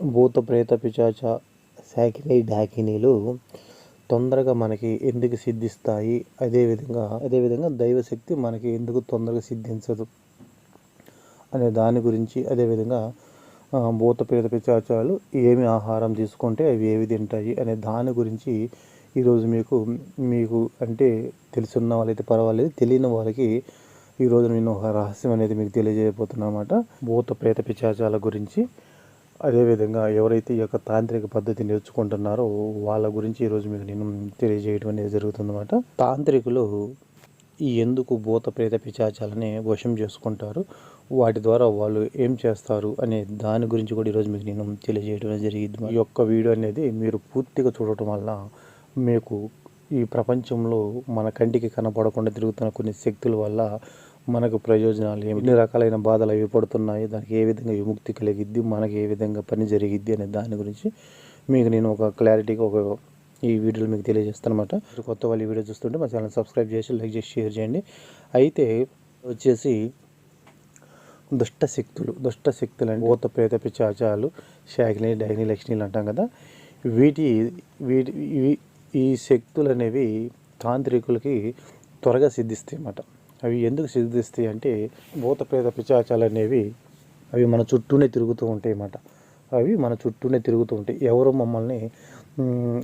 భూత ప్రేత పిశాచ శాకిని డాకినీలు తొందరగా మనకి ఎందుకు సిద్ధిస్తాయి? అదేవిధంగా అదేవిధంగా దైవశక్తి మనకి ఎందుకు తొందరగా సిద్ధించదు? అనే దాని గురించి అదేవిధంగా భూత ప్రేత పిచాచాలు ఏమి ఆహారం తీసుకుంటే అవి ఏవి తింటాయి అనే దాని గురించి ఈరోజు మీకు మీకు అంటే తెలుసున్న వాళ్ళైతే పర్వాలేదు. తెలియని వాళ్ళకి ఈరోజు నేను ఒక రహస్యం అనేది మీకు తెలియజేయబోతున్నమాట భూత ప్రేత పిచాచాల గురించి అదేవిధంగా ఎవరైతే ఈ యొక్క తాంత్రిక పద్ధతి నేర్చుకుంటున్నారో వాళ్ళ గురించి ఈరోజు మీకు నేను తెలియజేయడం అనేది జరుగుతుందన్నమాట. తాంత్రికులు ఈ ఎందుకు భూత ప్రేత పిచాచాలని వశం చేసుకుంటారు? వాటి ద్వారా వాళ్ళు ఏం చేస్తారు? అనే దాని గురించి కూడా ఈరోజు మీకు నేను తెలియజేయడం అనేది జరిగింది. ఈ యొక్క వీడియో అనేది మీరు పూర్తిగా చూడటం వల్ల మీకు ఈ ప్రపంచంలో మన కంటికి కనపడకుండా తిరుగుతున్న కొన్ని శక్తుల వల్ల మనకు ప్రయోజనాలు ఏమి? ఎన్ని రకాలైన బాధలు అవి పడుతున్నాయి? దానికి ఏ విధంగా విముక్తి కలిగిద్ది? మనకి ఏ విధంగా పని జరిగిద్ది అనే దాని గురించి మీకు నేను ఒక క్లారిటీగా ఒక ఈ వీడియోలో మీకు తెలియజేస్తాను అనమాట కొత్త వాళ్ళు ఈ వీడియో చూస్తుంటే మా ఛానల్ సబ్స్క్రైబ్ చేసి లైక్ చేసి షేర్ చేయండి. అయితే వచ్చేసి దుష్ట శక్తులు దుష్ట శక్తులు అంటే ఓత ప్రేత పిచాచాలు శాకిని డైని లక్ష్మీలు అంటాం కదా. వీటి వీటి ఈ శక్తులు అనేవి తాంత్రికులకి త్వరగా సిద్ధిస్తాయి అన్నమాట అవి ఎందుకు సిద్ధిస్తాయి అంటే భూత ప్రేత పిచాచాలు అనేవి అవి మన చుట్టూనే తిరుగుతూ ఉంటాయి అన్నమాట. అవి మన చుట్టూనే తిరుగుతూ ఉంటాయి. ఎవరు మమ్మల్ని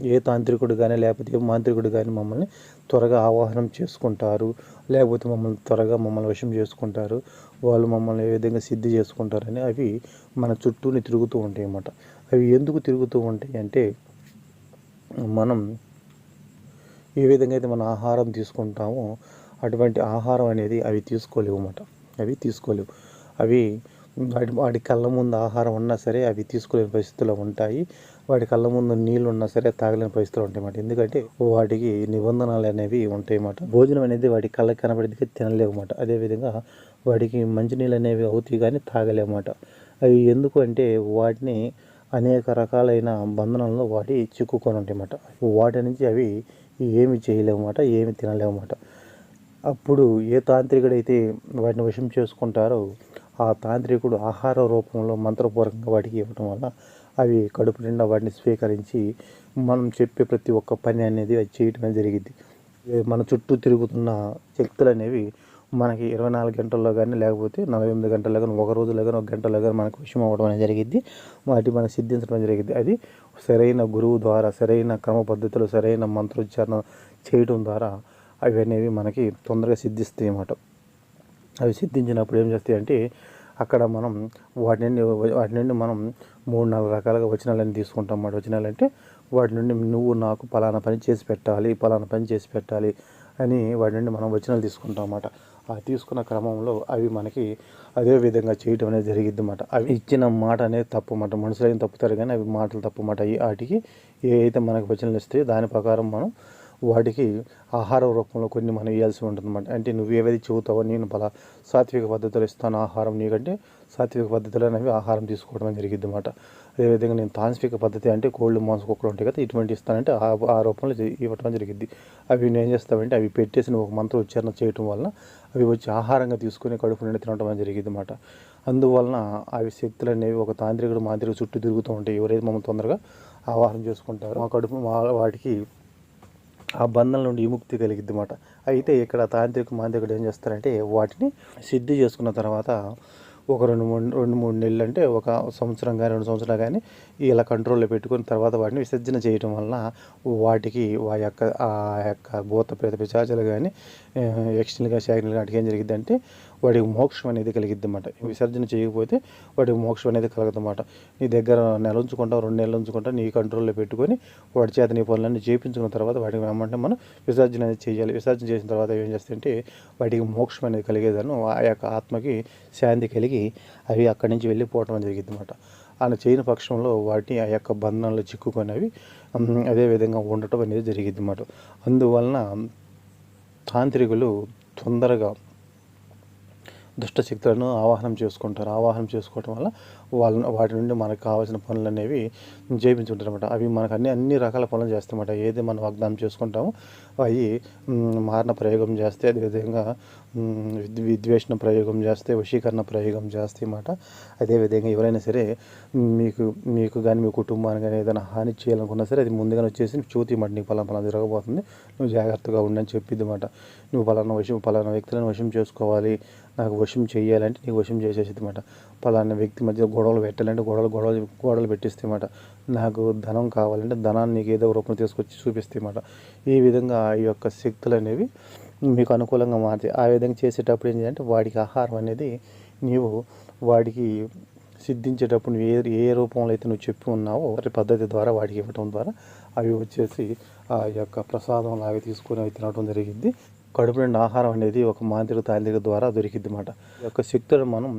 ఏ తాంత్రికుడు కానీ లేకపోతే ఏ మాంత్రికుడు కానీ మమ్మల్ని త్వరగా ఆవాహనం చేసుకుంటారు. లేకపోతే మమ్మల్ని త్వరగా మమ్మల్ని వశం చేసుకుంటారు. వాళ్ళు మమ్మల్ని ఏ విధంగా సిద్ధి చేసుకుంటారని అవి మన చుట్టూనే తిరుగుతూ ఉంటాయి అన్నమాట. అవి ఎందుకు తిరుగుతూ ఉంటాయి అంటే మనం ఏ విధంగా అయితే మనం ఆహారం తీసుకుంటామో అటువంటి ఆహారం అనేది అవి తీసుకోలేవు అన్నమాట. అవి తీసుకోలేవు. అవి వాటి వాటి కళ్ళ ముందు ఆహారం ఉన్నా సరే అవి తీసుకోలేని పరిస్థితుల్లో ఉంటాయి. వాటి కళ్ళ ముందు నీళ్ళు ఉన్నా సరే తాగలేని పరిస్థితులు ఉంటాయి అన్నమాట. ఎందుకంటే వాటికి నిబంధనలు అనేవి ఉంటాయి అన్నమాట. భోజనం అనేది వాటి కళ్ళకి కనబడితే తినలేవు అన్నమాట. అదేవిధంగా వాటికి మంచినీళ్ళు అనేవి అవుతాయి కానీ తాగలేవు అవి ఎందుకు అంటే వాటిని అనేక రకాలైన బంధనంలో వాటి చిక్కుకొని ఉంటాయి అన్నమాట. వాటి నుంచి అవి ఏమి చేయలేవు ఏమి తినలేవు అప్పుడు ఏ తాంత్రికుడైతే వాటిని వశం చేసుకుంటారో ఆ తాంత్రికుడు ఆహార రూపంలో మంత్రపూర్వకంగా వాటికి ఇవ్వడం వల్ల అవి కడుపు నిండా వాటిని స్వీకరించి మనం చెప్పే ప్రతి ఒక్క పని అనేది అది చేయటం జరిగింది మన చుట్టూ తిరుగుతున్న శక్తులు అనేవి మనకి ఇరవై నాలుగు గంటల్లో కానీ లేకపోతే నలభై ఎనిమిది గంటల్లో కానీ ఒక రోజులో కానీ ఒక గంటలో కానీ మనకు విషయం అవ్వడం అనేది జరిగింది వాటి మనం సిద్ధించడం జరిగింది అది సరైన గురువు ద్వారా సరైన క్రమ పద్ధతిలో సరైన మంత్రోచ్చారణ చేయడం ద్వారా అవి అనేవి మనకి తొందరగా సిద్ధిస్తాయి అన్నమాట. అవి సిద్ధించినప్పుడు ఏం చేస్తాయి అంటే అక్కడ మనం వాటి నుండి వాటి నుండి మనం మూడు నాలుగు రకాలుగా వచనాలని తీసుకుంటాం అన్నమాట. వచనాలు అంటే వాటి నుండి నువ్వు నాకు పలానా పని చేసి పెట్టాలి పలానా పని చేసి పెట్టాలి అని వాటి నుండి మనం వచనాలు తీసుకుంటాం అన్నమాట. ఆ తీసుకున్న క్రమంలో అవి మనకి అదే విధంగా చేయటం అనేది జరిగిద్ది అన్నమాట. అవి ఇచ్చిన మాట అనేది తప్పు అన్నమాట. మనుషులు ఏం తప్పుతారు కానీ అవి మాటలు తప్పు అన్నమాట. అవి వాటికి ఏ అయితే మనకి వచనాలు ఇస్తాయో దాని ప్రకారం మనం వాటికి ఆహార రూపంలో కొన్ని మనం ఇవ్వాల్సి ఉంటుందన్నమాట. అంటే నువ్వు ఏవేది చెబుతావో నేను పలా సాత్విక పద్ధతిలో ఇస్తాను ఆహారం నీకంటే సాత్విక పద్ధతిలో అనేవి ఆహారం తీసుకోవడం జరిగింది అనమాట అదేవిధంగా నేను తాంత్రిక పద్ధతి అంటే కోళ్ళు మాంసం కుక్కలు ఉంటాయి కదా ఇటువంటి ఇస్తానంటే ఆ ఆ రూపంలో ఇవ్వటం జరిగింది అవి నేను ఏం చేస్తామంటే అవి పెట్టేసి నువ్వు ఒక మంత్ర ఉచ్చారణ చేయటం వలన అవి వచ్చి ఆహారంగా తీసుకుని కడుపు నిండా తినడం జరిగింది అనమాట అందువలన అవి శక్తులు అనేవి ఒక తాంత్రికుడు మాంత్రికుడు చుట్టూ తిరుగుతూ ఉంటాయి ఎవరైతే మమ్మల్ని తొందరగా ఆహారం చేసుకుంటారు మా కడుపు మా వాటికి ఆ బంధం నుండి విముక్తి కలిగిద్ది అన్నమాట అయితే ఇక్కడ తాంత్రిక మాంత్రికుడు ఏం చేస్తారంటే వాటిని సిద్ధి చేసుకున్న తర్వాత ఒక రెండు మూడు రెండు మూడు నెలలు అంటే ఒక సంవత్సరం కానీ రెండు సంవత్సరాలు కానీ ఇలా కంట్రోల్లో పెట్టుకుని తర్వాత వాటిని విసర్జన చేయడం వలన వాటికి ఆ యొక్క ఆ యొక్క భూత ప్రేత పిశాచాలు కానీ యక్షులు కానీ శాఖలు వాటికి ఏం జరిగిందంటే వాడికి మోక్షం అనేది కలిగిద్దన్నమాట. విసర్జన చేయకపోతే వాడికి మోక్షం అనేది కలగదన్నమాట. నీ దగ్గర నెల ఉంచుకుంటా రెండు నెలలు ఉంచుకుంటా నీ కంట్రోల్లో పెట్టుకొని వాడి చేత నీ పనులన్నీ చేయించుకున్న తర్వాత వాటికి ఏమంటే మనం విసర్జన అనేది చేయాలి. విసర్జన చేసిన తర్వాత ఏం చేస్తుంటే వాటికి మోక్షం అనేది కలిగేదాను ఆ యొక్క ఆత్మకి శాంతి కలిగి అవి అక్కడి నుంచి వెళ్ళిపోవటం జరిగింది అనమాట అలా చేయని పక్షంలో వాటిని ఆ యొక్క బంధంలో చిక్కుకునేవి ఉమ్, అదే విధంగా ఉండటం అనేది జరిగింది అన్నమాట అందువలన తాంత్రికులు తొందరగా దుష్టశక్తులను ఆవాహనం చేసుకుంటారు. ఆవాహనం చేసుకోవటం వల్ల వాళ్ళ వాటి నుండి మనకు కావాల్సిన పనులు అనేవి చేయించుంటారు అనమాట అవి మనకు అన్ని అన్ని రకాల పనులు చేస్తాయన్నమాట. ఏది మనం వాగ్దానం చేసుకుంటామో అవి మారణ ప్రయోగం చేస్తే అదేవిధంగా విద్ విద్వేషణ ప్రయోగం చేస్తే వశీకరణ ప్రయోగం చేస్తే అన్నమాట అదేవిధంగా ఎవరైనా సరే మీకు మీకు కానీ మీ కుటుంబానికి కానీ ఏదైనా హాని చేయాలనుకున్నా సరే అది ముందుగానే వచ్చేసి చూతి మాట నీకు పలానా పలానా జరగబోతుంది నువ్వు జాగ్రత్తగా ఉండని చెప్పిద్ది మాట నువ్వు పలానా వశం పలానా వ్యక్తులను వశం చేసుకోవాలి. నాకు వశం చేయాలంటే నీకు వశం చేసేసింది మాట పలానా వ్యక్తి మధ్య గొడవలు పెట్టాలంటే గొడవలు గొడవలు గొడవలు పెట్టిస్తే మాట నాకు ధనం కావాలంటే ధనాన్ని నీకు ఏదో రూపం తీసుకొచ్చి చూపిస్తే మాట ఈ విధంగా ఈ యొక్క శక్తులు అనేవి మీకు అనుకూలంగా మారుతాయి. ఆ విధంగా చేసేటప్పుడు ఏం చేయాలంటే వాడికి ఆహారం అనేది నీవు వాడికి సిద్ధించేటప్పుడు నువ్వు ఏ ఏ రూపంలో అయితే నువ్వు చెప్పి ఉన్నావో పద్ధతి ద్వారా వాడికి ఇవ్వటం ద్వారా అవి వచ్చేసి ఆ యొక్క ప్రసాదం లాగా తీసుకొని అవి తినడం జరిగింది. కడుపు నిండా ఆహారం అనేది ఒక మాంత్రిక తాంత్రిక ద్వారా దొరికిద్ది అన్నమాట యొక్క శక్తులను మనం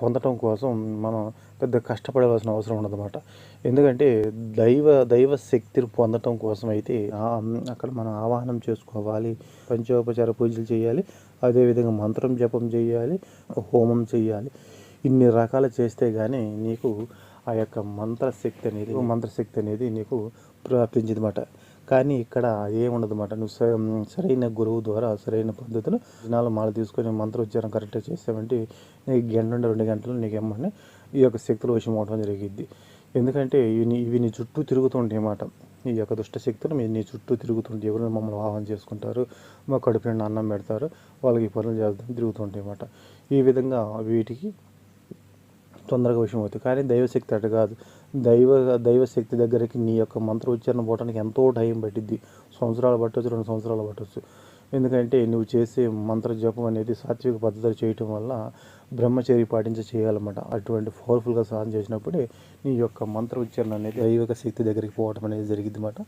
పొందటం కోసం మనం పెద్ద కష్టపడవలసిన అవసరం ఉండదన్నమాట. ఎందుకంటే దైవ దైవ శక్తిని పొందటం కోసం అయితే అక్కడ మనం ఆవాహనం చేసుకోవాలి పంచోపచార పూజలు చేయాలి అదేవిధంగా మంత్రం జపం చేయాలి హోమం చేయాలి. ఇన్ని రకాలు చేస్తే కానీ నీకు ఆ యొక్క మంత్రశక్తి అనేది మంత్రశక్తి అనేది నీకు ప్రాప్తించింది అన్నమాట కానీ ఇక్కడ ఏముండదు అన్నమాట నువ్వు సరైన గురువు ద్వారా సరైన పద్ధతిలో జనాలు మాల తీసుకొని మంత్రోచ్చారం కరెక్ట్గా చేస్తామంటే నీకు గంట నుండి రెండు గంటలు నీకు ఏమని ఈ యొక్క శక్తులు వశం అవడం జరిగిద్ది. ఎందుకంటే ఇవి ఇవి నీ చుట్టూ తిరుగుతుంటాయి అన్నమాట. ఈ యొక్క దుష్ట శక్తులు మీ నీ చుట్టూ తిరుగుతుంటే ఎవరు మమ్మల్ని వాహనం చేసుకుంటారు మా కడుపు నిండా అన్నం పెడతారు వాళ్ళకి పనులు చేద్దాం తిరుగుతుంటాయి అన్నమాట. ఈ విధంగా వీటికి తొందరగా విషయం అవుతుంది. కానీ దైవశక్తి అటు కాదు. దైవ దైవశక్తి దగ్గరికి నీ యొక్క మంత్ర ఉచ్చారణ పోవడానికి ఎంతో టైం పట్టిద్ది. సంవత్సరాలు పట్టవచ్చు రెండు సంవత్సరాలు పట్టవచ్చు ఎందుకంటే నువ్వు చేసే మంత్ర జపం అనేది సాత్విక పద్ధతిలో చేయటం వల్ల బ్రహ్మచర్య పాటించి చేయాలన్నమాట. అటువంటి పవర్ఫుల్గా సాధన చేసినప్పుడే నీ యొక్క మంత్ర ఉచ్చారణ అనేది దైవిక శక్తి దగ్గరికి పోవటం అనేది జరిగింది అన్నమాట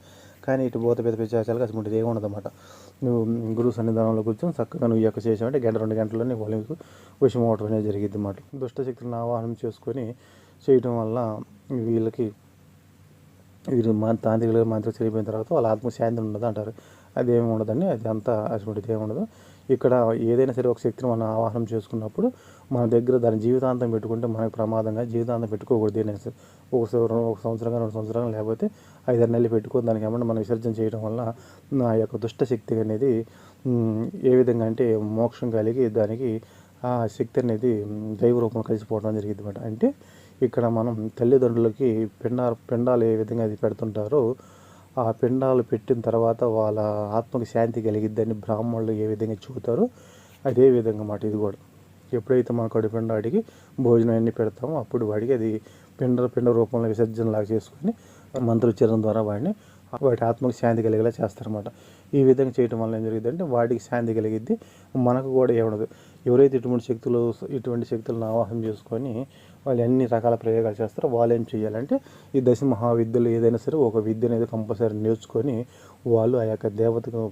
కానీ ఇటు పోత పెద్ద పెద్ద అసలు ఏమి ఉండదన్నమాట నువ్వు గురువు సన్నిధానంలో కూర్చొని చక్కగా నువ్వు యొక్క చేసావంటే గంట రెండు గంటల్లో నీ వాళ్ళకి విషయం అవటం అనేది జరిగింది అన్నమాట దుష్టశక్తులను ఆవాహనం చేసుకొని చేయటం వల్ల వీళ్ళకి వీరు మా తాంత్రికులు మంత్రి చనిపోయిన తర్వాత వాళ్ళ ఆత్మశాంతి ఉండదు అంటారు అదేమి ఉండదండి అది అంతా అటువంటిది ఏమి ఉండదు. ఇక్కడ ఏదైనా సరే ఒక శక్తిని మనం ఆవాహనం చేసుకున్నప్పుడు మన దగ్గర దాని జీవితాంతం పెట్టుకుంటే మనకు ప్రమాదంగా జీవితాంతం పెట్టుకోకూడదు ఏదైనా సరే. ఒక ఒక సంవత్సరంగా రెండు సంవత్సరాలు లేకపోతే ఐదారు నెలలు పెట్టుకొని దానికి ఏమన్నా మనం విసర్జన చేయడం వల్ల నా యొక్క దుష్ట శక్తి అనేది ఏ విధంగా అంటే మోక్షం కలిగి దానికి ఆ శక్తి అనేది దైవ రూపంలో కలిసిపోవడం జరిగింది అనమాట అంటే ఇక్కడ మనం తల్లిదండ్రులకి పిండ పిండాలు ఏ విధంగా అది పెడుతుంటారో ఆ పిండాలు పెట్టిన తర్వాత వాళ్ళ ఆత్మకు శాంతి కలిగిద్దని బ్రాహ్మణులు ఏ విధంగా చెబుతారో అదే విధంగా మాట ఇది కూడా. ఎప్పుడైతే మన కడు పిండాడికి భోజనం అన్ని పెడతామో అప్పుడు వాడికి అది పిండ పిండ రూపంలో విసర్జనలాగా చేసుకొని మంత్రోచ్చారణ ద్వారా వాడిని వాటి ఆత్మకు శాంతి కలిగేలా చేస్తారన్నమాట. ఈ విధంగా చేయటం వల్ల ఏం జరిగిందంటే వాటికి శాంతి కలిగిద్ది మనకు కూడా ఏమడదు. ఎవరైతే ఇటువంటి శక్తులు ఇటువంటి శక్తులను ఆవాహం చేసుకొని వాళ్ళు ఎన్ని రకాల ప్రయోగాలు చేస్తారో వాళ్ళు ఏం చేయాలంటే ఈ దశ మహావిద్యలు ఏదైనా సరే ఒక విద్య అనేది కంపల్సరీ నేర్చుకొని వాళ్ళు ఆ యొక్క దేవతకు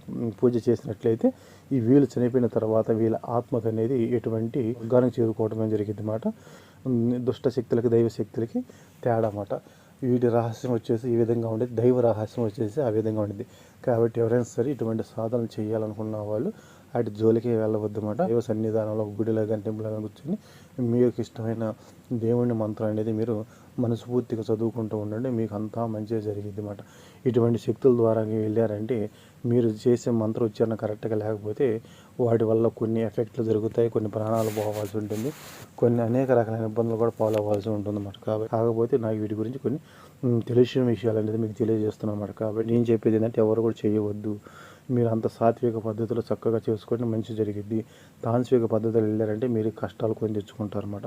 పూజ చేసినట్లయితే ఈ వీళ్ళు చనిపోయిన తర్వాత వీళ్ళ ఆత్మకు అనేది ఎటువంటి గానం చేరుకోవడం జరిగింది అన్నమాట దుష్ట శక్తులకి దైవ శక్తులకి తేడా అన్నమాట. వీటి రహస్యం వచ్చేసి ఈ విధంగా ఉండేది దైవ రహస్యం వచ్చేసి ఆ విధంగా ఉండేది కాబట్టి ఎవరైనా సరే ఇటువంటి సాధనలు చేయాలనుకున్న వాళ్ళు అటు జోలికి వెళ్ళవద్దు అన్నమాట. దైవ సన్నిధానంలో గుడిలో కానీ టెంపుల్ కానీ కూర్చొని మీకు ఇష్టమైన దేవుని మంత్రం అనేది మీరు మనస్ఫూర్తిగా చదువుకుంటూ ఉండండి. మీకు అంతా మంచిగా జరిగింది అన్నమాట. ఇటువంటి శక్తుల ద్వారా వెళ్ళారంటే మీరు చేసే మంత్ర ఉచ్చారణ కరెక్ట్గా లేకపోతే వాటి వల్ల కొన్ని ఎఫెక్ట్లు జరుగుతాయి కొన్ని ప్రాణాలు పోవాల్సి ఉంటుంది. కొన్ని అనేక రకాలైన ఇబ్బందులు కూడా పాలవ్వాల్సి ఉంటుంది అన్నమాట. కాబట్టి కాకపోతే నాకు వీటి గురించి కొన్ని తెలిసిన విషయాలు అనేది మీకు తెలియజేస్తున్నాను అన్నమాట. కాబట్టి నేను చెప్పేది ఏంటంటే ఎవరు కూడా చేయవద్దు. మీరు అంత సాత్విక పద్ధతిలో చక్కగా చేసుకుంటే మంచి జరిగిద్ది. తాంత్విక పద్ధతిలో వెళ్ళారంటే మీరు కష్టాలు కొని తెచ్చుకుంటారు అనమాట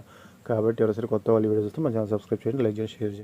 కాబట్టి ఎవరైనా కొత్త వాళ్ళు వీడియో చూస్తే మన ఛానల్ సబ్స్క్రైబ్ చేయండి లైక్ చేసి షేర్ చేయండి.